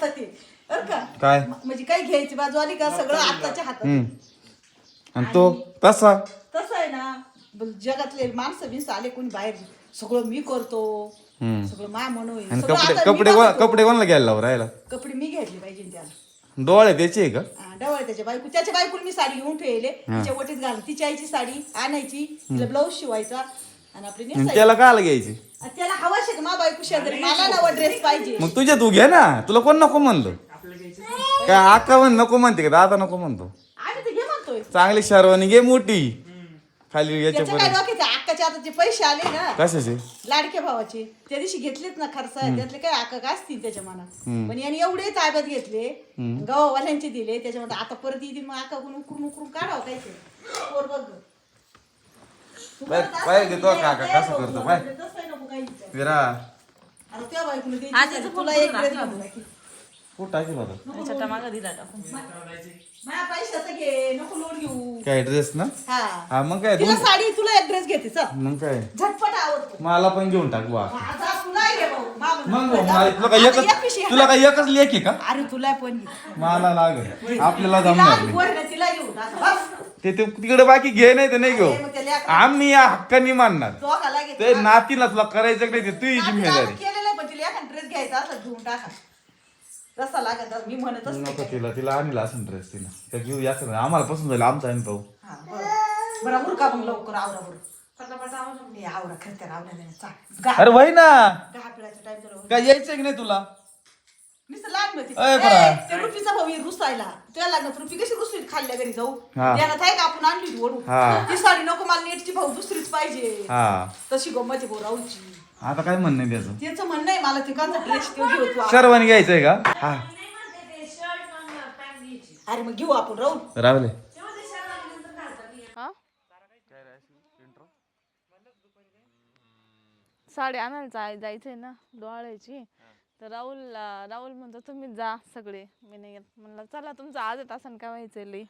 होतं ते. बरं का? काय? म्हणजे काय घ्यायची बाजू आली का सगळं आत्ताच्या हातात? हम्म. आणि तो तसा. तसं आहे ना. ब- जगातले माणसं बिनसं आले कोणी बाहेर. सगळं मी करतो. हम्म. सगळं मा म्हणून. आणि सगळं कपडे आता मी कपडे कोणा- बघतो. कपडे कोणाला घ्यायला राहिला? कपडे मी घेतले पाहिजे ना त्याला. डोळे त्याचे आहे का? हा, डवळ त्याच्या बायको त्याच्या बायकोला मी साडी घेऊन ठेवले. तिच्या वटीत घाल तिच्या आईची साडी आणायची. तिला ब्लाऊज शिवायचा. आणि आपली आणि नेसायची. त्याला कायला घ्यायची. आणि त्याला हवा का मा बायको शेजारी मला नवा ड्रेस पाहिजे. मग तुझ्या तू घे ना. तुला कोण नको म्हणलं? काय आका म्हण नको म्हणते का? दादा नको म्हणतो. आम्ही तर घे म्हणतोय. चांगली शर्वानी घे मोठी. खाली त्याच्या काय याच्यापर्यंत डोक्याचे? अक्काच्या आता जे पैसे आले ना कशाचे? लाडक्या भावाचे. त्या दिवशी घेतलेत ना खर्च. त्यातले काय आका काय असतील त्याच्या मनात? पण यांनी एवढे ताब्यात घेतले गावावाल्यांचे दिले त्याच्यामध्ये आता परत येतील मग आका उकरून उकरून काढावं काय ते? पोर बघ पाय- पाय देतो काका, कसं करतो, पाय. तसं आहे नको काही विचार. विरा. घेऊन टाकी. त्याच्या मागं दिला टाकून. माझ्या पैशाचं घे नको लोड घेऊ. काय ड्रेस ना? हा. हा मग काय तिला दोन साडी तुला एक ड्रेस घेते चल. मग काय? झटपट आवडतो मला पण घेऊन टाक वा. आता तुला घे भाऊ. मागं मग नको. मला- तुला काय आता एक एकच पिशवी तुला काय एकच लेख आहे का? अरे तुला पण घे. मला लागल. आपल्याला तिला जमणार नाही. तिला घेऊ टाका. बस. ते ते तिकडे बाकी घे नाही तर नाही घेऊ. अरे, मग आम्ही या हक्कानी मानणार. ते नातीला तुला करायचं नाही ते तुझी आता जिम्मेदारी. केलेलं आहे, पण तिला एखादा ड्रेस घ्यायचा असला घेऊन टाका. कसा लागत मी म्हणत नको असते तिला तिला आणला असं ड्रेस तिला त्या घेऊ या सगळं. आम्हाला पसंत झालं आमचा आम्ही पाहू हा, बरं. बरं उरका मग लवकर? आवरा बरं. आवरा. खरं तर आवरा नाही चाल. गा. अरे वय ना दहा पिळाचा टाइम झाला काय यायचं की नाही तुला? नुसतं लहान होती अय, बरं. ए, ते रुपीचा भाऊ रुसायला. लागणार रुपी कशी रुसली खाल्ल्या घरी जाऊ? हा. ध्यानात आहे का आपण आणली होती हा. ती साडी नको मला नेटची भाऊ दुसरीच पाहिजे. हा. तशी गंमत भाऊ राहूची आता काय म्हणणं आहे त्याचं? त्याचं म्हणणं आहे मला तिकडचा ड्रेस तो घेऊ तू घ्यायचंय का? हा. अरे मग घेऊ आपण राहू रावले साडी आणायला जाय जायचंय ना डोळ्याची. तर राहुल राहुल म्हणतो तुम्ही जा सगळे. मी नाही येत. म्हणलं चला तुमचं आज तासन काय व्हायचंय लई?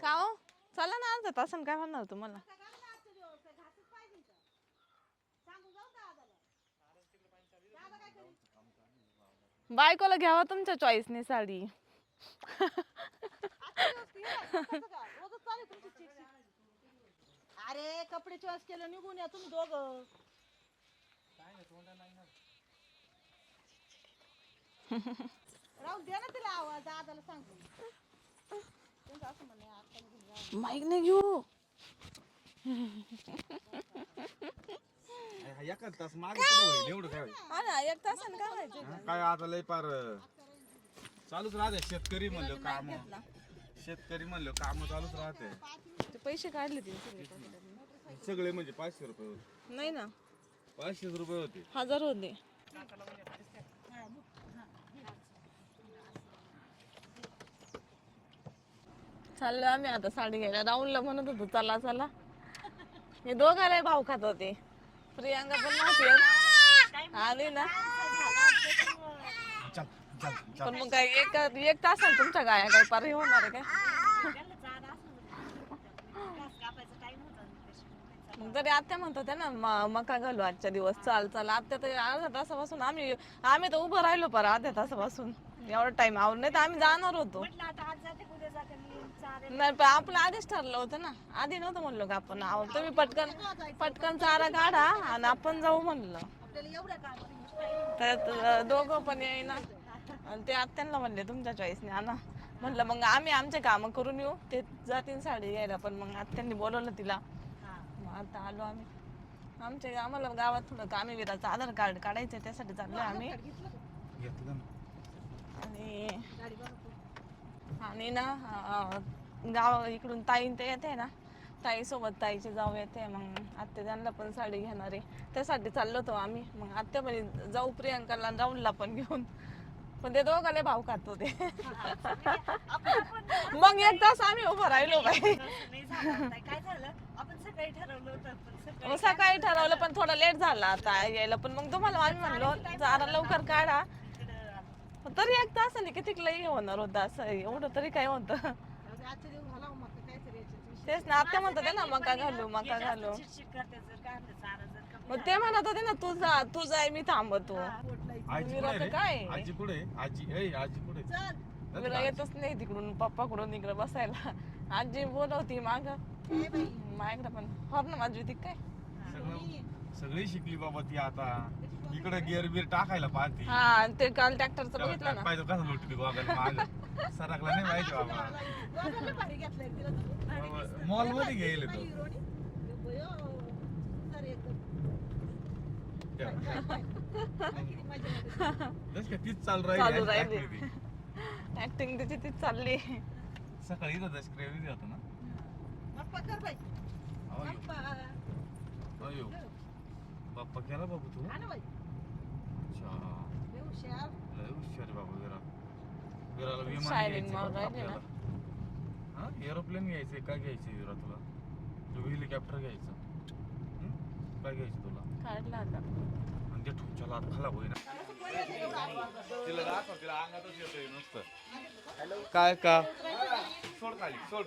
का हो? चला ना आज तासन काय होणार तुम्हाला? बायकोला घ्यावा तुमच्या चॉईसने साडी. अरे कपडे चॉईस केलं निघून या तुम्ही दोघं. राहू दे ना तिला आवाज दादाला सांगतो त्यांचं असं म्हणणं आहे, आत्याला घेऊन जा. माईक नाही घेऊ हा ना एक तासन काय व्हायचं काय आता लय पार चालूच राहते. शेतकरी म्हणलं काम शेतकरी म्हणलं काम चालूच राहते ते पैसे काढले तिने सगळे म्हणजे पाचशे रुपये होते. नाही ना. पाचशे रुपये होते. हजार होते. चाललो आम्ही आता साडी घ्यायला. राहुलला म्हणत होतो चला चला. हे दोघाला भाव खात होते. प्रियांका पण नव्हती. आली ना. पण मग काय एक एक तासाला तुमच्या गाया काय पार हे होणार आहे काय मग तरी आत्या म्हणत होत्या ना म- मका घालू आजच्या दिवस चाल चाल. आत्या तर अर्ध्या तासापासून आम्ही आम्ही तर उभं राहिलो पर अर्ध्या तासापासून. एवढा टाइम आवर नाही तर आम्ही जाणार होतो. नाही पण आपलं आधीच ठरलं होतं ना. आधी नव्हतं म्हणलो का आपण आहो तुम्ही पटकन पटकन चारा काढा आणि आपण जाऊ म्हणलं. अं, दोघं पण येईना. आणि ते आत्यांना म्हणले तुमच्या चॉईसने आणा. म्हणलं मग आम्ही आमचे कामं करून येऊ. ते जातील साडी घ्यायला पण मग आत्यांनी बोलवलं तिला. आता आलो आम्ही. आमच्या आम्हाला गावात थोडं कामी विराचं आधार कार्ड काढायचं आहे, त्यासाठी चाललोय आम्ही. आणि आणि ना अं, गाव इकडून ताईन ते येते ना ताई सोबत ताईची जाऊ येते मग आत्या त्यांना पण साडी घेणार आहे. त्यासाठी चाललो होतो आम्ही. मग आत्या म्हणे जाऊ प्रियंकाला आणि राहुलला पण घेऊन. पण ते दोघाले भाव खात होते. मग एक तास आम्ही उभं राहिलो बाई. मग सकाळी ठरवलं पण थोडं लेट झाला आता यायला. पण मग तुम्हाला आम्ही म्हणलो जरा लवकर काढा. तरी एक तास आणि किती लई होणार होतं असं. एवढं तरी काय होतं. आजच्या दिवस घालावं मग ते काहीतरी याच्यात. तेच ना आत्या म्हणत होते ना मका घालू मका घालू. मग ते म्हणत होते ना तू जा तू जाय मी थांबतो. आजी विरा कुठे तर रे? काय? आजी कुठे? आजी ए आजी कुठे? चल. विरा येतच नाही तिकडून पप्पाकडून इकडे बसायला. आजी बोलवती माग. माझ्याकडे पण हर ना माझी ती काय? सगळं सगळी शिकली बाबा ती आता. इकडे गिअर बिअर टाकायला पाहते. हा आणि ते काल ट्रॅक्टरचं बघितलं ना. पाहिजे कसं लोटते गोगल माग. सरकला नाही माहिती बाबा. मॉलमध्ये घेईल तो. हिरोनी. तीच चालू राहिली. ऍक्टिंग त्याची तीच चालली. सकाळी इथं दश क्रेवी होतो ना बाप्पा कर बाई. अयो बाप्पा. अयो केला बाबू तू हा ना बाई. अच्छा लय हुशार. लय हुशार आहे बाबा विरा विराला विमान बरं राहिले ना. आपल्याला हा एरोप्लेन घ्यायचंय काय घ्यायचंय विरा तुला तू हेलिकॉप्टर घ्यायचं हं? काय घ्यायचं तुला काढला आता आणि ते ठुमच्या लात खाला होईना तिला दाखव तिला अंगातच येतोय नुसतं काय का सोड खाली सोड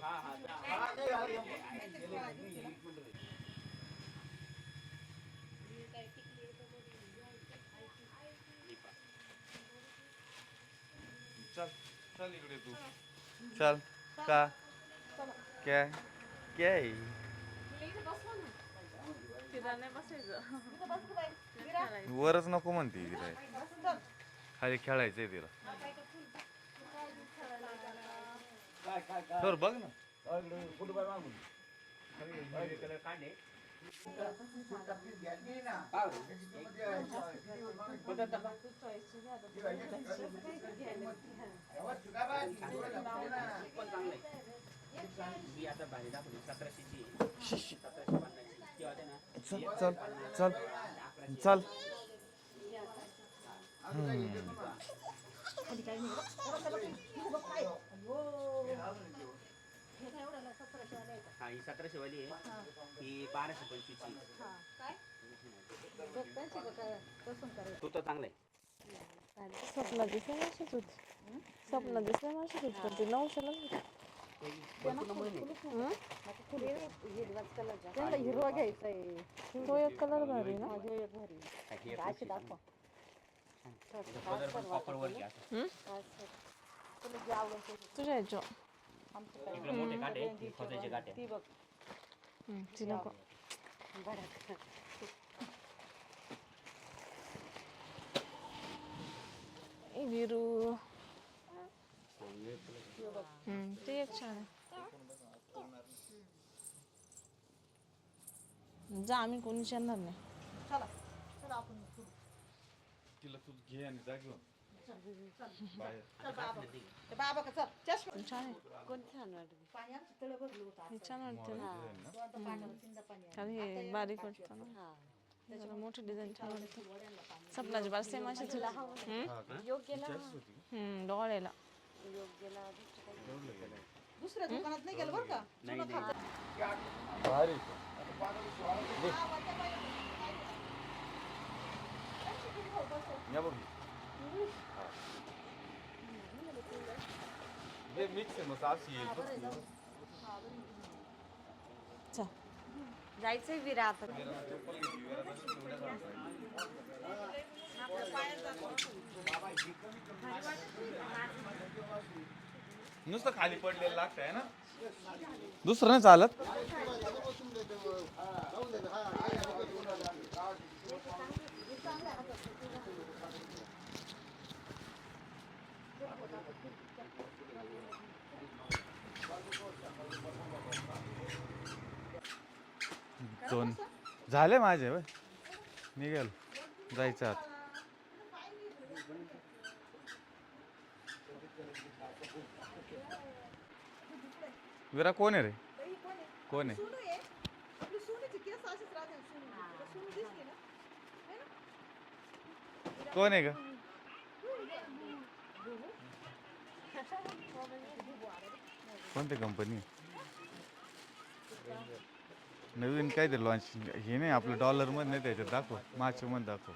चल चल इकडे तू चल का क्या क्या. वरच नको म्हणते तिला. खाली खेळायचंय तिला तर बघ ना चल चल चल चल खाली काही नाही गं. बघ, बघ, बघ. इथं बघ काय. अयो. काय सतराशे वाला आहे का? हा ही सतराशे वाली आहे. ही. बाराशे पंचवीसची हा. काय? करायचं. तो तर चांगला आहे. स्वप्न दिसल्या माशीच होती स्वप्न दिसल्या माशीच होती पण ती नऊशेलाच होती हं? त्यांना हिरवा घ्यायचा आहे. तो एक कलर भारी ना? हा, हे अशी दाखवा. पण असं. हं? तुला जे आवडेल ते घे. तुझ्या ह्याच्या इकडे मोठे काटे आहे, खोदायचे काटे आहे. ती बघ. हं, ती नको. ए विरू. हं, ते एक छान जा आम्ही कोणीच येणार नाही. चला चला आपण फिरू. तिला तू घे आणि जा घेऊन. बाबा. ते बाबा का चल. चष्मा. छान आहे. पाणी आमचं तळ भरलं होतं हे छान वाटतं ना. आणि हे. बारीक वाटतं ना. जरा मोठी डिझाईन छान वाटतं. सपनाची बार सेम डोळ्याला. दुसऱ्या दुकानात नाही गेलं बरं का? नाही नाही. भारी. या बघ. हे मिक्स आहे मग अशी येईल बघ. चल जायचंय विरा आता नुसतं खाली पडलेलं लागतंय ना? दुसरं नाही चालत. दोन. झाले माझे वय निघेल. जायचं आत. विरा कोण आहे रे? कोण आहे? कोण आहे का आहे आपली सोनूची केस अशीच राहते सोनू तुला सोनू दिसते ना है ना कोण आहे का कोणती कंपनी नवीन काय ते लॉन्च हे नाही आपलं डॉलरमध्ये नाही त्याच्यात दाखव मार्च दाखव.